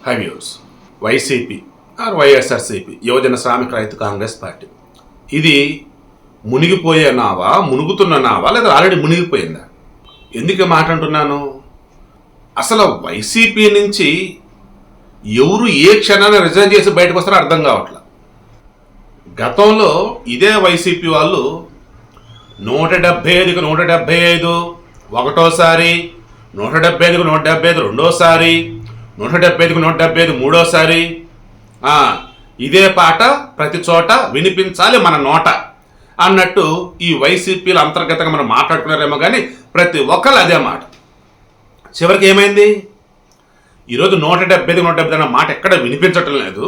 హైవ్యూస్ YCP or YSRCP యువజన శ్రామిక రైతు కాంగ్రెస్ పార్టీ. ఇది మునిగిపోయే నావా మునుగుతున్న నావా లేదా ఆల్రెడీ మునిగిపోయిందా? ఎందుకు మాట్లాడుతున్నాను అసలు వైసీపీ నుంచి ఎవరు ఏ క్షణాన్ని రిజైన్ చేసి బయటకు వస్తారో అర్థం కావట్లేదు గతంలో ఇదే వైసీపీ వాళ్ళు నూట డెబ్బై ఐదుకి నూట డెబ్బై ఐదు ఒకటోసారి నూట డెబ్బై ఐదుకు నూట డెబ్బై ఐదు రెండోసారి నూట డెబ్బై ఐదుకు నూట డెబ్బై ఐదు మూడోసారి. ఇదే పాట ప్రతి చోట వినిపించాలి మన నోట అన్నట్టు ఈ వైసీపీలు అంతర్గతంగా మనం మాట్లాడుకున్నారేమో కానీ ప్రతి ఒక్కరు అదే మాట. చివరికి ఏమైంది? ఈరోజు నూట డెబ్బై ఐదు నూట డెబ్బై అన్న మాట ఎక్కడ వినిపించటం లేదు.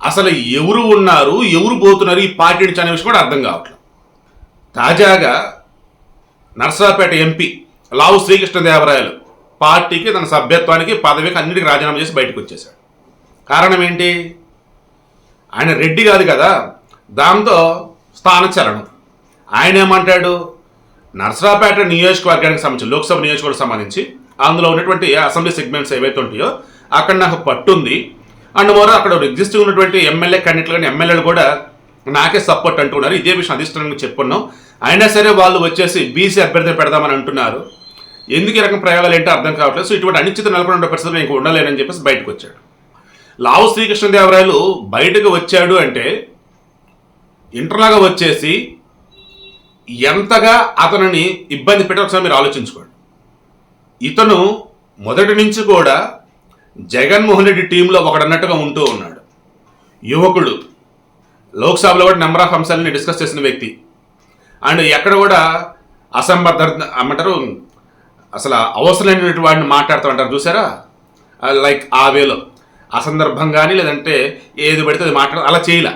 అసలు ఎవరు ఉన్నారు ఎవరు పోతున్నారు ఈ పార్టీ నుంచి అనే విషయం కూడా అర్థం కావట్లేదు. తాజాగా నర్సరాపేట ఎంపీ లావు శ్రీకృష్ణదేవరాయలు పార్టీకి తన సభ్యత్వానికి పదవికి అన్నిటికీ రాజీనామా చేసి బయటకు వచ్చేశాడు. కారణం ఏంటి? ఆయన రెడ్డి కాదు కదా. దాంతో స్థానచలనం ఆయన ఏమంటాడు? నర్సరాపేట నియోజకవర్గానికి సంబంధించి లోక్సభ నియోజకవర్గం సంబంధించి అందులో ఉన్నటువంటి అసెంబ్లీ సెగ్మెంట్స్ ఏవైతే ఉంటాయో అక్కడ నాకు పట్టుంది. అండ్ వారు అక్కడ ఎగ్జిస్టింగ్ ఉన్నటువంటి ఎమ్మెల్యే క్యాండిడేట్లు కానీ ఎమ్మెల్యేలు కూడా నాకే సపోర్ట్ అంటున్నారు ఇదే విషయం అధిష్టానానికి చెప్పున్నాం అయినా సరే వాళ్ళు వచ్చేసి బీసీ అభ్యర్థి పెడదామని అంటున్నారు. ఎందుకు ఈ రకం ప్రయోగాలు ఏంటో అర్థం కావట్లేదు. సో ఇటువంటి అనిశ్చిత నెలకొని ఉండే పరిస్థితులు నేను ఉండలేనని చెప్పేసి బయటకు వచ్చాడు. లావు శ్రీకృష్ణదేవరాయలు బయటకు వచ్చాడు అంటే ఇంటర్లాగా వచ్చేసి ఎంతగా అతనిని ఇబ్బంది పెట్టే ఒకసారి మీరు ఆలోచించుకోండి. ఇతను మొదటి నుంచి కూడా జగన్మోహన్ రెడ్డి టీంలో ఒకడన్నట్టుగా ఉంటూ ఉన్నాడు. యువకుడు లోక్సభలో కూడా నెంబర్ ఆఫ్ అంశాలని డిస్కస్ చేసిన వ్యక్తి. అండ్ ఎక్కడ కూడా అసంబద్ధ అమ్మంటారు అసలు అవసరమైనటువంటి వాడిని మాట్లాడుతూ ఉంటారు చూసారా? లైక్ ఆ వేలో. అసందర్భం కానీ లేదంటే ఏది పడితే అది మాట్లాడ అలా చేయలే.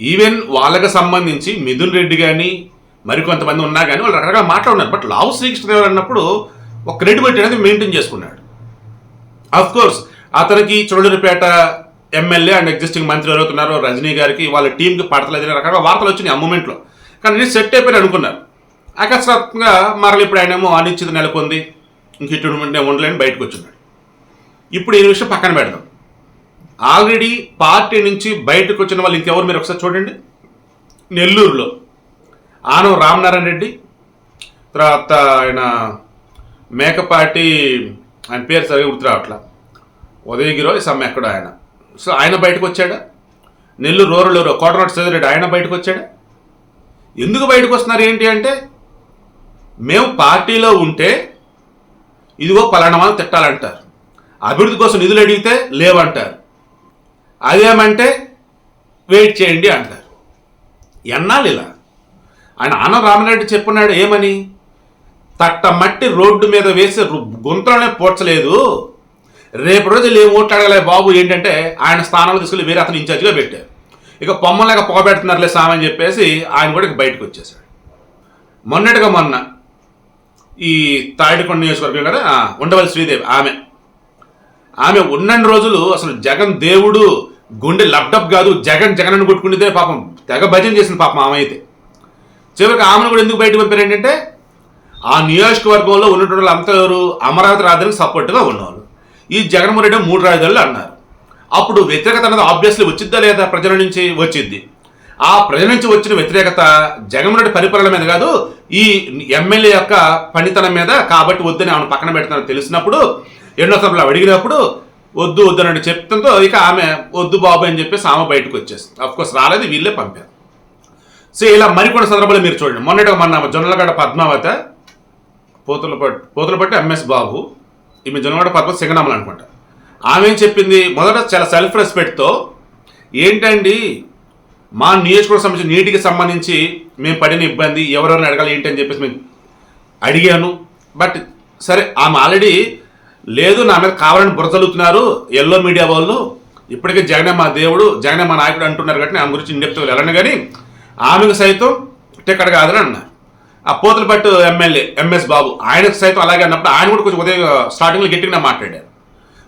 ఈవెన్ వాళ్ళకి సంబంధించి మిథున్ రెడ్డి కానీ మరికొంతమంది ఉన్నా కానీ వాళ్ళు రకరకాల మాట్లాడున్నారు బట్ లావు శ్రీకృష్ణదేవరాయలు అన్నప్పుడు ఒక క్రెడిబిలిటీ అనేది మెయింటైన్ చేసుకున్నాడు. అఫ్ కోర్స్ అతనికి చోళూరుపేట ఎమ్మెల్యే అండ్ ఎగ్జిస్టింగ్ మంత్రి ఎవరవుతున్నారో రజనీ గారికి వాళ్ళ టీంకి పడతలేదు రకరకాల వార్తలు వచ్చినాయి ఆ మూమెంట్లో కానీ నేను సెట్ అయిపోయి అనుకున్నారు. అకస్మాత్తుగా మరలి ఇప్పుడు ఆయనేమో అనిశ్చిత నెలకొంది. ఇంక ఇటు నేను ఉండలేని బయటకు వచ్చినాడు ఇప్పుడు ఈ విషయం పక్కన పెడదాం. ఆల్రెడీ పార్టీ నుంచి బయటకు వచ్చిన వాళ్ళు ఇంకెవరు మీరు ఒకసారి చూడండి. నెల్లూరులో ఆనం రామనారాయణ రెడ్డి తర్వాత ఆయన మేకపాటి ఆయన పేరు సరిగా గుర్తు రావట్లా. ఉదయగిరో సమ్మె ఎక్కడో ఆయన. సో ఆయన బయటకు వచ్చాడా? నెల్లూరు రూరల్ కోటనాడు చదిరెడ్డి ఆయన బయటకు వచ్చాడా? ఎందుకు బయటకు వస్తున్నారు ఏంటి అంటే మేము పార్టీలో ఉంటే ఇదిగో పలానా వాళ్ళు తిట్టాలంటారు. అభివృద్ధి కోసం నిధులు అడిగితే లేవంటారు. అదేమంటే వెయిట్ చేయండి అంటారు. ఎన్నాళ్ళు ఇలా? ఆయన ఆన రామారెడ్డి చెప్పున్నాడు ఏమని? తట్ట మట్టి రోడ్డు మీద వేసి రు- గుంతలోనే పోడ్చలేదు. రేపు రోజు ఏం ఓట్లాడలే బాబు ఏంటంటే ఆయన స్థానంలో తీసుకెళ్ళి వేరే అతను ఇన్ఛార్జ్గా పెట్టారు. ఇక పొమ్మలేక పోగబెడుతున్నారులే సామని చెప్పేసి ఆయన కూడా బయటకు వచ్చేసాడు మొన్నటిగా మొన్న ఈ తాడికొండ నియోజకవర్గం కదా? ఉండవల్లి శ్రీదేవి ఆమె. ఆమె ఉన్నన్ని రోజులు అసలు జగన్ దేవుడు గుండె లబ్డబ్ కాదు జగన్ జగన్ అని కొట్టుకుంటే పాపం తెగ భజన చేసింది పాపం ఆమె అయితే. చివరికి ఆమెను కూడా ఎందుకు బయటకు పంపారు ఏంటంటే ఆ నియోజకవర్గంలో ఉన్నటువంటి వాళ్ళు అంతా ఎవరు? అమరావతి రాజధానికి సపోర్ట్గా ఉన్నవాళ్ళు. ఈ జగన్మోహన్ రెడ్డి మూడు రాజధానులు అన్నారు. అప్పుడు వ్యతిరేకత అనేది ఆబ్వియస్లీ వచ్చిద్దా లేదా ప్రజల నుంచి? వచ్చిద్ది. ఆ ప్రజల నుంచి వచ్చిన వ్యతిరేకత జగన్మోహన్ రెడ్డి పరిపాలన మీద కాదు ఈ ఎమ్మెల్యే యొక్క పనితనం మీద కాబట్టి వద్దని ఆమెను పక్కన పెడతానని తెలిసినప్పుడు ఎన్నో సభలు అడిగినప్పుడు వద్దు వద్దని చెప్తుందో ఇక ఆమె వద్దు బాబు అని చెప్పేసి ఆమె బయటకు వచ్చేసింది. అఫ్కోర్స్ రాలేదు వీళ్ళే పంపారు. సో ఇలా మరికొన్ని సందర్భాలు మీరు చూడండి. మొన్నటి మొన్న జొన్నలగడ్డ పద్మావత పోతులపట్టు పోతులపట్టు ఎంఎస్ బాబు ఈమె జొన్నగడ పద్మ సింగనామలు అనుకుంటా. ఆమె ఏం చెప్పింది? మొదట చాలా సెల్ఫ్ రెస్పెక్ట్తో ఏంటండి మా నియోజకవర్గం సంబంధించి నీటికి సంబంధించి మేము పడిన ఇబ్బంది ఎవరెవరిని అడగాలి ఏంటి అని చెప్పేసి మేము అడిగాను. బట్ సరే ఆమె ఆల్రెడీ లేదు నా మీద కావాలని బురదలుతున్నారు ఎల్లో మీడియా వాళ్ళు. ఇప్పటికే జగనే మా దేవుడు జగనే మా నాయకుడు అంటున్నారు కాబట్టి ఆమె గురించి ఇండెప్త్ వెళ్ళను కానీ ఆమెకు సైతం టికెట్ కాదని అన్నారు. ఆ పోతలపట్టు ఎమ్మెల్యే ఎంఎస్ బాబు ఆయనకు సైతం అలాగే అన్నప్పుడు ఆయన కూడా కొంచెం ఉదయం స్టార్టింగ్లో గట్టిగా మాట్లాడారు.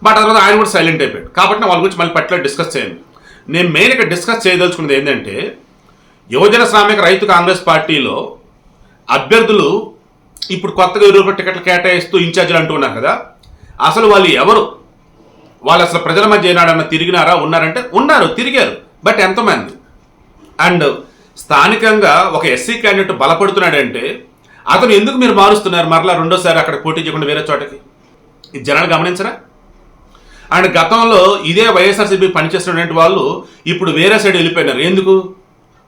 బట్ ఆ తర్వాత ఆయన కూడా సైలెంట్ అయిపోయాడు. కాబట్టి వాళ్ళ గురించి మళ్ళీ పర్టికులర్ డిస్కస్ చేయండి నేను మెయిన్ ఇక్కడ డిస్కస్ చేయదలుచుకున్నది ఏంటంటే యువజన శ్రామిక రైతు కాంగ్రెస్ పార్టీలో అభ్యర్థులు ఇప్పుడు కొత్తగా ఇరవై టికెట్లు కేటాయిస్తూ ఇన్ఛార్జీలు అంటున్నారు కదా. అసలు వాళ్ళు ఎవరు? వాళ్ళు అసలు ప్రజల మధ్య ఏనాడన్నా తిరిగినారా? ఉన్నారంటే ఉన్నారు తిరిగారు. బట్ ఎంతమంది? అండ్ స్థానికంగా ఒక ఎస్సీ క్యాండిడేట్ బలపడుతున్నాడంటే అతను ఎందుకు మీరు మారుస్తున్నారు? మరలా రెండోసారి అక్కడ పోటీ చేయకుండా వేరే చోటకి? ఇది జనాలు గమనించరా? అండ్ గతంలో ఇదే వైఎస్ఆర్సీపీ పనిచేస్తున్నటువంటి వాళ్ళు ఇప్పుడు వేరే సైడ్ వెళ్ళిపోయినారు. ఎందుకు?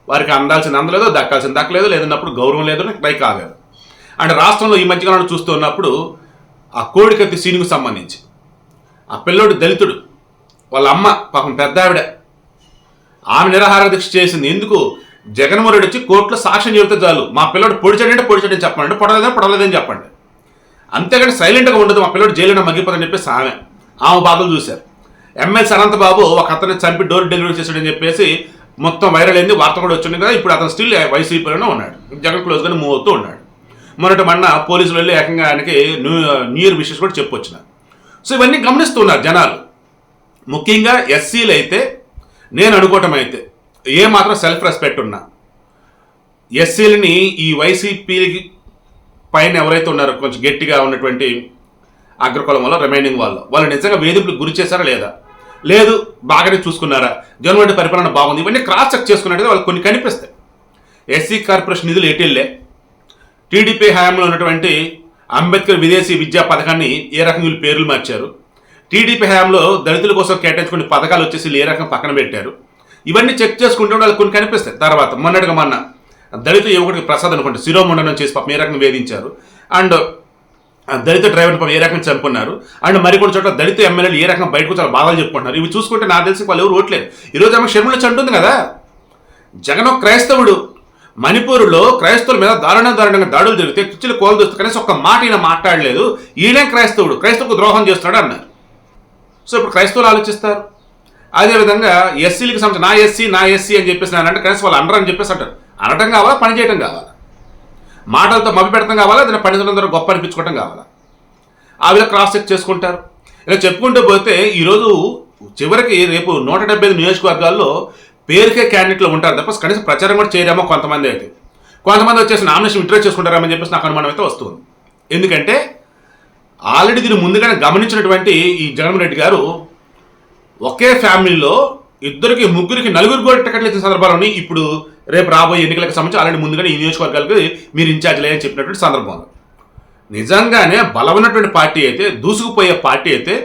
వారికి అందాల్సింది అందలేదో దక్కాల్సింది దక్కలేదు లేదన్నప్పుడు గౌరవం లేదు ట్రై కాలేదు. అండ్ రాష్ట్రంలో ఈ మధ్యకాలంలో చూస్తున్నప్పుడు ఆ కోడికత్తి సీనుకు సంబంధించి ఆ పిల్లోడు దళితుడు వాళ్ళ అమ్మ పాపం పెద్ద ఆవిడ ఆమె నిరాహార దీక్ష చేసింది. ఎందుకు? జగన్మోహన్ రెడ్డి వచ్చి కోర్టులో సాక్ష్యం చెబితే చాలు. మా పిల్లోడు పొడిచాడంటే పొడిచాడని చెప్పండి పొడలేదని పొడలేదని చెప్పండి. అంతేకాని సైలెంట్గా ఉండదు మా పిల్లోడు జైలు మగ్గిపోదని చెప్పేసి ఆమె. ఆమె బాధలు చూశారు. ఎంఎస్ అనంతబాబు ఒక అతన్ని చంపి డోర్ డెలివరీ చేశాడని చెప్పేసి మొత్తం వైరల్ అయింది వార్త కూడా వచ్చింది కదా ఇప్పుడు అతను స్టిల్ వైసీపీలోనే ఉన్నాడు. జగన్ క్లోజ్గానే మూవ్ అవుతూ ఉన్నాడు. మొన్నటి మొన్న పోలీసులు వెళ్ళి ఏకంగా ఆయనకి న్యూ న్యూ ఇయర్ విషెస్ కూడా చెప్పొచ్చినారు. సో ఇవన్నీ గమనిస్తున్నారు జనాలు. ముఖ్యంగా ఎస్సీలు అయితే నేను అనుకోవటం అయితే ఏ మాత్రం సెల్ఫ్ రెస్పెక్ట్ ఉన్నా ఎస్సీలని ఈ వైసీపీ పైన ఎవరైతే ఉన్నారో కొంచెం గట్టిగా ఉన్నటువంటి అగ్రకులం వల్ల రిమైనింగ్ వాళ్ళు. వాళ్ళు నిజంగా వేధింపులకు గురి చేశారా లేదా? లేదు బాగానే చూసుకున్నారా? జగన్మోహన్ పరిపాలన బాగుంది. ఇవన్నీ క్రాస్ చెక్ చేసుకున్నట్టు వాళ్ళు కొన్ని కనిపిస్తాయి. ఎస్సీ కార్పొరేషన్ నిధులు ఎటిల్లే టీడీపీ హయాంలో ఉన్నటువంటి అంబేద్కర్ విదేశీ విద్యా పథకాన్ని ఏ రకంగా వీళ్ళు పేర్లు మార్చారు? టీడీపీ హయాంలో దళితుల కోసం కేటాయించుకునే పథకాలు వచ్చేసి వీళ్ళు ఏ రకంగా పక్కన పెట్టారు? ఇవన్నీ చెక్ చేసుకుంటే వాళ్ళకి కొన్ని కనిపిస్తాయి. తర్వాత మొన్నటిగా మొన్న దళిత యువకుడికి ప్రసాద్ అనుకుంటే శిరోమండనం చేసి పాపం ఏ రకంగా వేధించారు? అండ్ దళిత డ్రైవర్ని పాపం ఏ రకంగా చంపుకున్నారు అండ్ మరికొన్ని చోట్ల దళిత ఎమ్మెల్యేలు ఏ రకంగా బయటకు చాలా బాధలు చెప్పుకుంటున్నారు. ఇవి చూసుకుంటే నాకు తెలిసి వాళ్ళు ఎవరు ఓట్లేదు. ఈరోజు ఆమె షర్మిల చంటుంది కదా? జగన్ క్రైస్తవుడు. మణిపూర్లో క్రైస్తవుల మీద దారుణ దారుణంగా దాడులు జరిగితే కుర్చీలు కోలు దొస్తే కనీసం ఒక్క మాట ఈయన మాట్లాడలేదు. ఈయనే క్రైస్తవుడు. క్రైస్తవుకు ద్రోహం చేస్తున్నాడు అన్నారు. సో ఇప్పుడు క్రైస్తవులు ఆలోచిస్తారు. అదేవిధంగా ఎస్సీలకు సంబంధించి నా ఎస్సీ నా ఎస్సీ అని చెప్పేసి నేను అంటే కనీసం వాళ్ళు అనరు అని చెప్పేసి అంటారు. అనటం కావాలా? పని చేయడం కావాలా? మాటలతో మభి పెడతాం కావాలా? దాన్ని పనితనందరూ గొప్ప అనిపించుకోవటం కావాలా? ఆవిడ క్రాస్ చెక్ చేసుకుంటారు. ఇలా చెప్పుకుంటూ పోతే ఈరోజు చివరికి రేపు నూట డెబ్బై ఐదు నియోజకవర్గాల్లో పేరుకే క్యాండిడేట్లు ఉంటారు తప్ప కనీసం ప్రచారం కూడా చేయరేమో కొంతమంది అయితే. కొంతమంది వచ్చేసి నామినేషన్ విత్డ్రా చేసుకుంటారని చెప్పేసి నాకు అనుమానం అయితే వస్తుంది. ఎందుకంటే ఆల్రెడీ దీన్ని ముందుగానే గమనించినటువంటి ఈ జగన్మోహన్ రెడ్డి గారు ఒకే ఫ్యామిలీలో ఇద్దరికి ముగ్గురికి నలుగురు కూడా టికెట్లు ఇచ్చిన సందర్భాలని ఇప్పుడు రేపు రాబోయే ఎన్నికలకు సంబంధించి ఆల్రెడీ ముందుగానే ఈ నియోజకవర్గాలకు మీరు ఇన్ఛార్జ్లే అని చెప్పినటువంటి సందర్భంలో నిజంగానే బలమైనటువంటి పార్టీ అయితే దూసుకుపోయే పార్టీ అయితే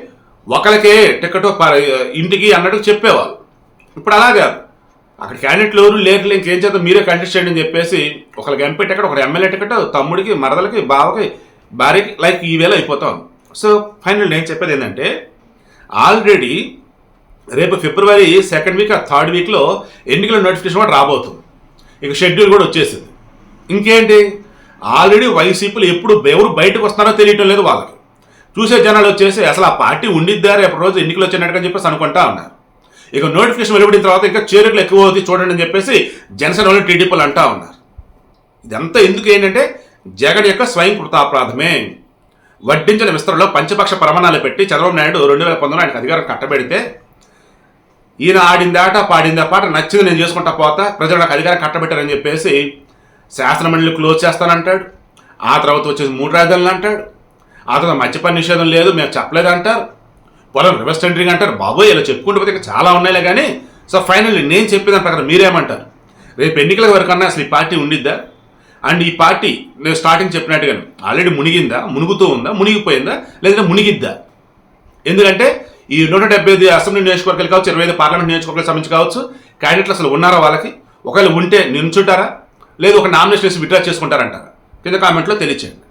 ఒకరికే టికెట్ ఇంటికి అన్నట్టు చెప్పేవాళ్ళు. ఇప్పుడు అలాగా అక్కడ క్యాండిడేట్లు ఎవరు లేరు ఇంకేం చేద్దాం? మీరే కంటెస్ట్ చేయండి అని చెప్పేసి ఒకరికి ఎంపీ టికెట్ ఒకటి ఎమ్మెల్యే టికెట్ తమ్ముడికి మరదలకి బావకి భార్యకి లైక్ ఈ వేళ అయిపోతాం సో ఫైనల్ నేను చెప్పేది ఏంటంటే ఆల్రెడీ రేపు ఫిబ్రవరి సెకండ్ వీక్ ఆ థర్డ్ వీక్లో ఎన్నికల నోటిఫికేషన్ కూడా రాబోతుంది. ఇక షెడ్యూల్ కూడా వచ్చేసింది. ఇంకేంటి? ఆల్రెడీ వైసీపీలు ఎప్పుడు ఎవరు బయటకు వస్తున్నారో తెలియటం లేదు వాళ్ళకి. చూసే జనాలు వచ్చేసి అసలు ఆ పార్టీ ఉండిద్దారు ఎప్పటి రోజు ఎన్నికలు వచ్చినట్టుగా చెప్పేసి అనుకుంటా ఉన్నారు. ఇక నోటిఫికేషన్ వెలువడిన తర్వాత ఇంకా చేరుకులు ఎక్కువ అవుతాయి చూడండి అని చెప్పేసి జనసేన వాళ్ళు టీడీపీలు అంటా ఉన్నారు. ఇదంతా ఎందుకు ఏంటంటే జగన్ యొక్క స్వయం కృతాపరాధమే. వడ్డించిన విస్తరణలో పంచపక్ష ప్రమాణాలు పెట్టి చంద్రబాబు నాయుడు రెండు వేల పంతొమ్మిది ఆయనకు అధికారం కట్టబెడితే ఈయన ఆడిందాట పాడిందా పాట నచ్చింది నేను చేసుకుంటా పోతా ప్రజలు నాకు అధికారం కట్టబెట్టారని చెప్పేసి శాసనమండలి క్లోజ్ చేస్తానంటాడు. ఆ తర్వాత వచ్చేసి మూడు రాజధానులు అంటాడు. ఆ తర్వాత మద్యపాన నిషేధం లేదు మేము చెప్పలేదు అంటారు. పొలం రివర్స్ టెండరింగ్ అంటారు. బాబోయ్ ఇలా చెప్పుకుంటూ పోతే ఇంకా చాలా ఉన్నాయిలే కానీ సో ఫైనల్లీ నేను చెప్పిన దాని ప్రకారం మీరేమంటారు? రేపు ఎన్నికల వరకన్నా అసలు ఈ పార్టీ ఉండిద్దా? అండ్ ఈ పార్టీ నేను స్టార్టింగ్ చెప్పినట్టుగాను ఆల్రెడీ మునిగిందా? మునుగుతూ ఉందా? మునిగిపోయిందా? లేదంటే మునిగిద్దా? ఎందుకంటే ఈ నూట డెబ్బై ఐదు అసెంబ్లీ నియోజకవర్గాలు కావచ్చు ఇరవై ఐదు పార్లమెంట్ నియోజకవర్గాలకు సంబంధించి కావచ్చు క్యాండిడేట్లు అసలు ఉన్నారా వాళ్ళకి? ఒకవేళ ఉంటే నిల్చుంటారా? లేదు ఒక నామినేషన్ వేసి విత్డ్రా చేసుకుంటారంటారా? కింద కామెంట్లో తెలియచేయండి.